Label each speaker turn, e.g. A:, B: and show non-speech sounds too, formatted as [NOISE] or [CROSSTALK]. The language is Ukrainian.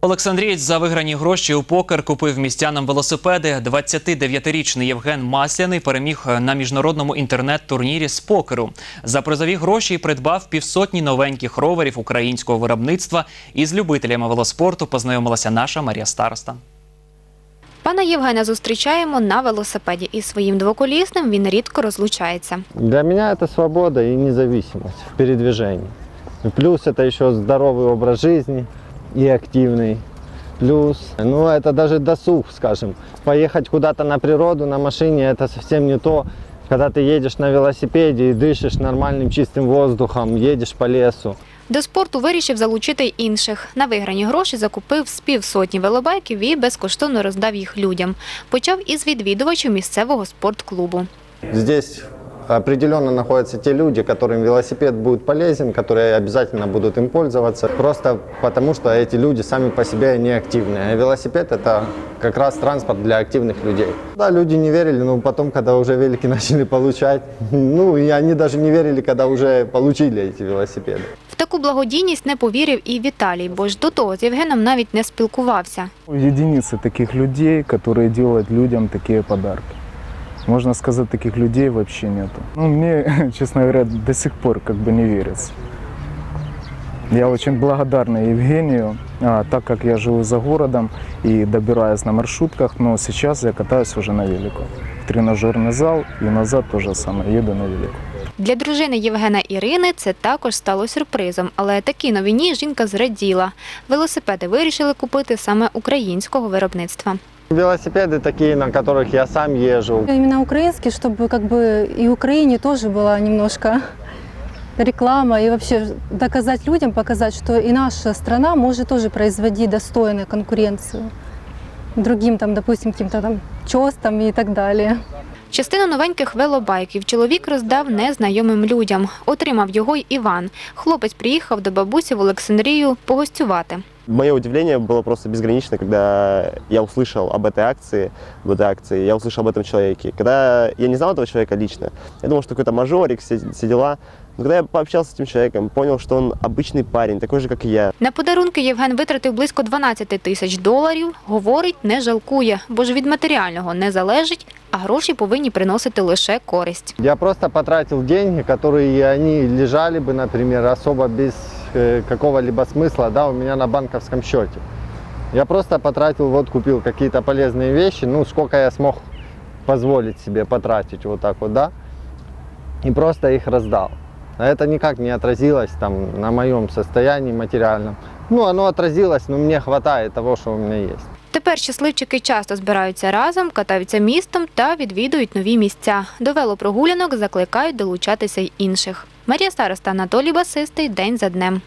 A: Олександрієць за виграні гроші у покер купив містянам велосипеди. 29-річний Євген Масляний переміг на міжнародному інтернет-турнірі з покеру. За призові гроші придбав півсотні новеньких роверів українського виробництва. Із любителями велоспорту познайомилася наша Марія Староста.
B: Пана Євгена зустрічаємо на велосипеді. Із своїм двоколісним він рідко розлучається.
C: Для меня это свобода и независимость в передвижении. И Плюс это еще здоровый образ жизни и активный. Плюс, ну это даже досуг, скажем. Поехать куда-то на природу на машине это совсем не то, когда ты едешь на велосипеде и дышишь нормальным чистым воздухом, едешь по лесу.
B: До спорту вирішив залучити й інших. На виграні гроші закупив з півсотні велобайків і безкоштовно роздав їх людям. Почав із відвідувачів місцевого спортклубу.
C: Здесь определенно находятся те люди, которым велосипед будет полезен, которые обязательно будут им пользоваться, просто потому что эти люди сами по себе не активные. А велосипед это как раз транспорт для активных людей. Да, люди не верили, но потом, когда уже велики начали [LAUGHS] получать, ну и они даже не верили, когда уже получили эти велосипеды.
B: В таку благодійність не повірив і Віталій, бо ж до того з Євгеном навіть не спілкувався.
D: Единицы таких людей, которые делают людям такие подарки. Можно сказать, таких людей вообще нету. Ну, мне, [LAUGHS] честно говоря, до сих пор как бы не верится. Я очень благодарна Евгению, так как я живу за городом и добираюсь на маршрутках, но сейчас я катаюсь уже на велику. В тренажерный зал и назад то же самое, еду на велику.
B: Для дружини Євгена Ірини це також стало сюрпризом, але такій новині жінка зраділа. Велосипеди вирішили купити саме українського виробництва.
C: Велосипеды такие, на которых я сам езжу.
E: Именно украинский, чтобы как бы и Украине тоже была немножко [LAUGHS] реклама и вообще доказать людям, показать, что и наша страна может тоже производить достойную конкуренцию другим там, допустим, каким-то там чостам и так далее.
B: Частину новеньких велобайків чоловік роздав незнайомим людям. Отримав його й Іван. Хлопець приїхав до бабусі в Олександрію погостювати.
F: Мое удивление было просто безгранично, когда я услышал об этой акции, об этой акции, я услышал об этом человеке. Когда я не знал этого человека лично, я думал, что какой-то мажорик, все, все дела. Но когда я пообщался с этим человеком, понял, что он обычный парень, такой же, как и я.
B: На подарунки Євген витратив близько 12 тисяч доларів. Говорить, не жалкує, бо ж від матеріального не залежить, а гроші повинні приносити лише користь.
C: Я просто потратил деньги, которые они лежали бы, например, особо без э, какого-либо смысла, да, у меня на банковском счете. Я просто потратил, вот купил какие-то полезные вещи, ну, сколько я смог позволить себе потратить вот так вот, да, и просто их раздал. А это никак не отразилось там на моем состоянии материальном. Ну, оно отразилось, но мне хватает того, что у меня есть.
B: Тепер щасливчики часто збираються разом, катаються містом та відвідують нові місця. До велопрогулянок закликають долучатися й інших. Марія Староста, Анатолій Басистий. День за днем.